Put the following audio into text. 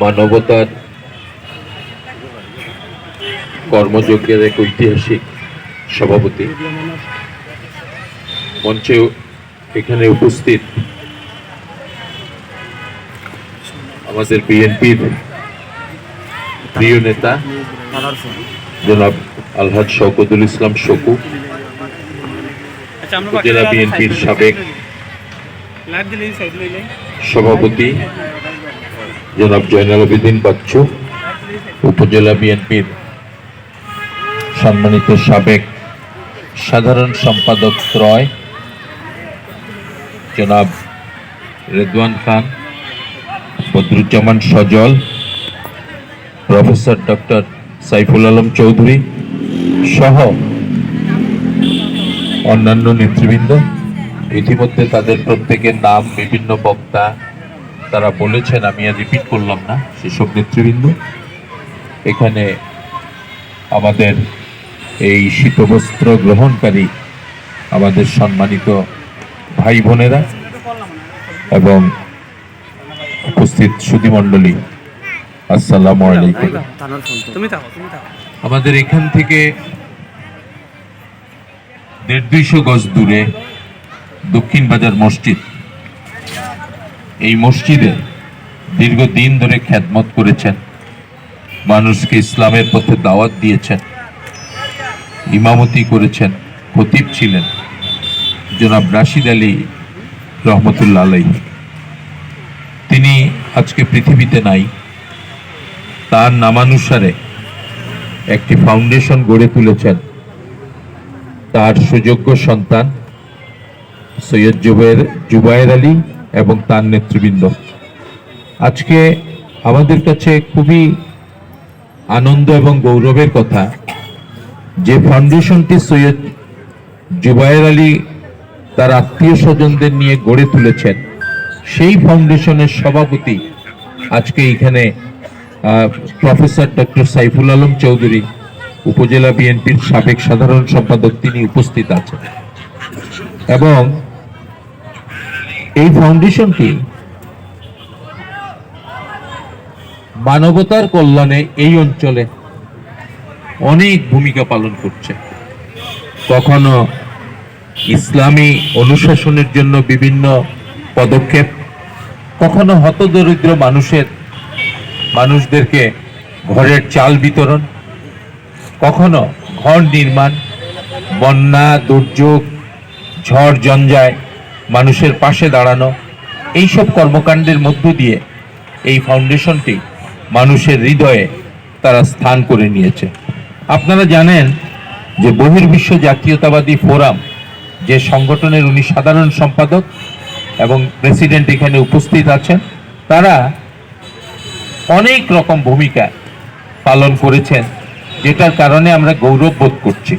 মানবতার কর্মযজ্ঞের এক ঐতিহাসিক সভাপতি। মঞ্চে এখানে উপস্থিত আমাদের বিএনপির প্রিয় নেতা জনাব আলহাজ শওকতুল ইসলাম শকু জেলা বিএনপির সাবেক সভাপতি জনাব জয়নাল আবেদিন বাচ্চু, উপজেলা বিএনপির সম্মানিত সাবেক সাধারণ সম্পাদক ত্রয়, জনাব রেদওয়ান খান, বদরুজ্জামান সজল, প্রফেসর ডক্টর সাইফুল আলম চৌধুরী সহ অন্যান্য নেতৃবৃন্দ। ইতিমধ্যে তাদের প্রত্যেকের নাম বিভিন্ন বক্তা তারা বলেছেন আমি আর রিপিট করলাম না সেসব নেতৃবৃন্দ। এখানে আমাদের এই শীতবস্ত্র গ্রহণকারী আমাদের সম্মানিত ভাই বোনেরা এবং উপস্থিত সুধীমণ্ডলী আসসালামু আলাইকুম। আমাদের এখান থেকে দেড় দুইশো গজ দূরে দক্ষিণ বাজার মসজিদ। এই মসজিদে দীর্ঘদিন ধরে খ্যাতমত করেছেন। মানুষকে ইসলামের পথে দাওয়াত দিয়েছেন। ইমামতি করেছেন, খতিব ছিলেন। জনাব রাশিদ আলী রহমতুল্লা আলাই তিনি আজকে পৃথিবীতে নাই। তার নামানুসারে একটি ফাউন্ডেশন গড়ে তুলেছেন। তার সুযোগ্য সন্তান সৈয়দ জুবাইর জুবায়ের আলী এবং তার নেতৃবৃন্দ। আজকে আমাদের কাছে খুবই আনন্দ এবং গৌরবের কথা, যে ফাউন্ডেশনটি সৈয়দ জুবায়ের আলী তার আত্মীয় স্বজনদের নিয়ে গড়ে তুলেছেন, সেই ফাউন্ডেশনের সভাপতি আজকে এখানে প্রফেসর ডক্টর সাইফুল আলম চৌধুরী, উপজেলা বিএনপির সাবেক সাধারণ সম্পাদক তিনি উপস্থিত আছেন। এবং এই ফাউন্ডেশনটি মানবতার কল্যাণে এই অঞ্চলে অনেক ভূমিকা পালন করছে। কখনো ইসলামী অনুশাসনের জন্য বিভিন্ন পদক্ষেপ, কখনো হতদরিদ্র মানুষের, মানুষদেরকে ঘরের চাল বিতরণ, কখনো ঘর নির্মাণ, বন্যা, দুর্যোগ, ঝড়, জঞ্জায় মানুষের পাশে দাঁড়ানো, এইসব কর্মকাণ্ডের মধ্য দিয়ে এই ফাউন্ডেশনটি মানুষের হৃদয়ে তারা স্থান করে নিয়েছে। আপনারা জানেন যে বহির্বিশ্ব জাতীয়তাবাদী ফোরাম যে সংগঠনের উনি সাধারণ সম্পাদক এবং প্রেসিডেন্ট এখানে উপস্থিত আছেন, তারা অনেক রকম ভূমিকা পালন করেছেন, যেটার কারণে আমরা গৌরব বোধ করছি।